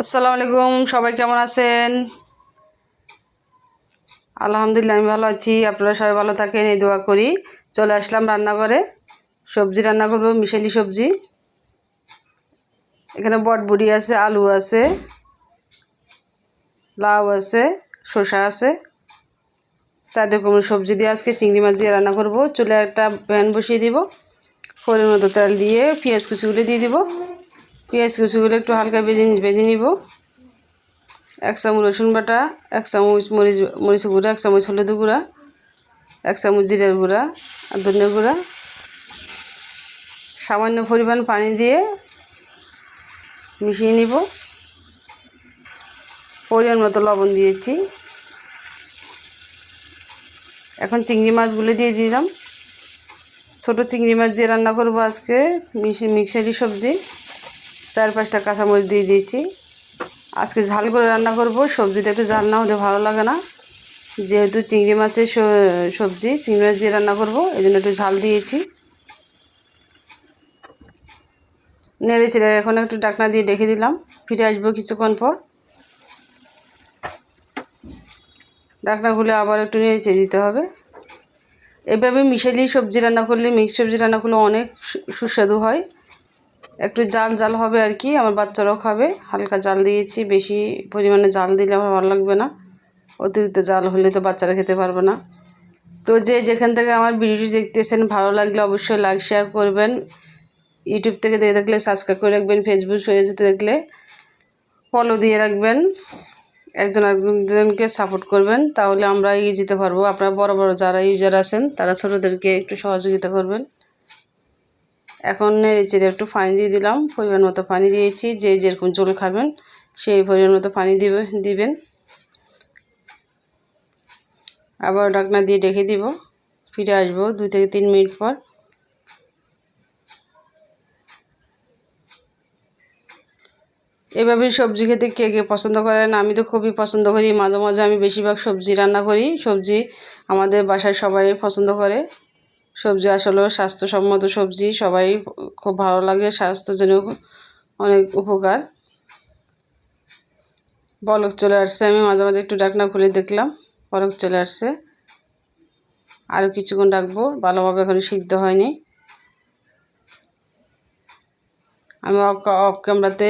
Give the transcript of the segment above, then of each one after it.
আসসালামু আলাইকুম, সবাই কেমন আছেন? আলহামদুলিল্লাহ, আমি ভালো আছি। আপনারা সবাই ভালো থাকেন, এই দোয়া করি। চলে আসলাম রান্নাঘরে। সবজি রান্না করব, মিশালি সবজি। এখানে বটবুড়ি আছে, আলু আছে, লাউ আছে, শসা আছে। চার রকমের সবজি দিয়ে আজকে চিংড়ি মাছ দিয়ে রান্না করব। চুলে একটা প্যান বসিয়ে দিব। পরিমাণ মতো তেল দিয়ে পেঁয়াজ কুচিগুলো দিয়ে দিব। পেঁয়াজ কুচিগুলো একটু হালকা ভেজে ভেজে নিব। এক চামচ রসুন বাটা, এক চামচ মরিচ মরিচ গুঁড়া, এক চামচ হলুদ গুঁড়া, এক চামচ জিরার গুঁড়া আর ধনিয়া গুঁড়া। সামান্য পরিমাণ পানি দিয়ে মিশিয়ে নিব। পরিমাণ মতো লবণ দিয়েছি। এখন চিংড়ি মাছগুলো দিয়ে দিলাম। ছোট চিংড়ি মাছ দিয়ে রান্না করব আজকে মিক্সারি সবজি। চার পাঁচটা কাঁচামরিচ দিয়ে দিয়েছি। আজকে ঝাল করে রান্না করব, সবজিতে একটু ঝাল না হলে ভালো লাগে না। যেহেতু চিংড়ি মাছের সবজি, চিংড়ি মাছ দিয়ে রান্না করব, এই জন্য একটু ঝাল দিয়েছি। নেড়ে চেড়ে এখন একটু ডাকনা দিয়ে ডেকে দিলাম, ফিরে আসব কিছুক্ষণ পর। ডাকনা খুলে আবার একটু নেড়ে দিতে হবে। এভাবে মিশালি সবজি রান্না করলে মিক্স সবজি রান্না করলে অনেক সুস্বাদু হয়। একটু জাল জাল হবে আর কি, আমার বাচ্চারাও খাবে। হালকা জাল দিয়েছি, বেশি পরিমাণে জাল দিলে আমার ভালো লাগবে না। অতিরিক্ত জাল হলে তো বাচ্চারা খেতে পারবে না। তো যে যেখান থেকে আমার ভিডিওটি দেখতেছেন, ভালো লাগলে অবশ্যই লাইক শেয়ার করবেন। ইউটিউব থেকে দেখে থাকলে সাবস্ক্রাইব করে রাখবেন ফেসবুক যেতে দেখলে ফলো দিয়ে রাখবেন। একজন একজনকে সাপোর্ট করবেন, তাহলে আমরা এগিয়ে যেতে পারব। আপনারা বড় বড় যারা ইউজার আছেন, তারা ছোটোদেরকে একটু সহযোগিতা করবেন। এখন নেড়ে চেড়ে একটু পানি দিয়ে দিলাম। পরিমাণ মতো পানি দিয়েছি। যে যেরকম জল খাবেন, সেই পরিমাণ মতো পানি দিবে, দিবেন। আবার ডাকনা দিয়ে ডেকে দিব। ফিরে আসব দুই থেকে তিন মিনিট পর। এভাবে সবজি খেতে কে কে পছন্দ করেন, আমি তো খুবই পছন্দ করি। মাঝে মাঝে আমি বেশিরভাগ সবজি রান্না করি। সবজি আমাদের বাসায় সবাই পছন্দ করে। সবজি আসলে স্বাস্থ্যসম্মত সবজি, সবাই খুব ভালো লাগে স্বাস্থ্যের জন্য অনেক উপকার। বলক চলে আসছে, আমি মাঝে মাঝে একটু ডাকনা খুলে দেখলাম, বলক চলে আসছে। আরও কিছুক্ষণ ডাকবো, ভালোভাবে এখন সিদ্ধ হয়নি। আমি অফ ক্যামেরাতে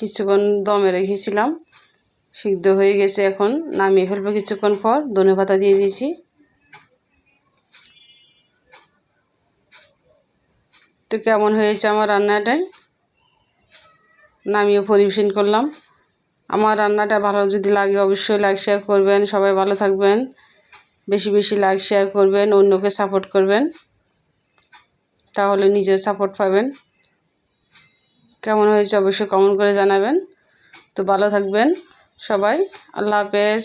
কিছুক্ষণ দমে রেখেছিলাম, সিদ্ধ হয়ে গেছে এখন, নামিয়ে ফেলব কিছুক্ষণ পর, ধনে পাতা দিয়ে দিয়েছি। তো কেমন হয়েছে আমার রান্নাটাই? নামিয়ে পরিবেশন করলাম। আমার রান্নাটা ভালো যদি লাগে অবশ্যই লাইক শেয়ার করবেন। সবাই ভালো থাকবেন। বেশি বেশি লাইক শেয়ার করবেন। অন্যকে সাপোর্ট করবেন। তাহলে নিজের সাপোর্ট পাবেন। কেমন হয়েছে অবশ্যই কমেন্ট করে জানাবেন। তো ভালো থাকবেন সবাই। আল্লাহ হাফেজ।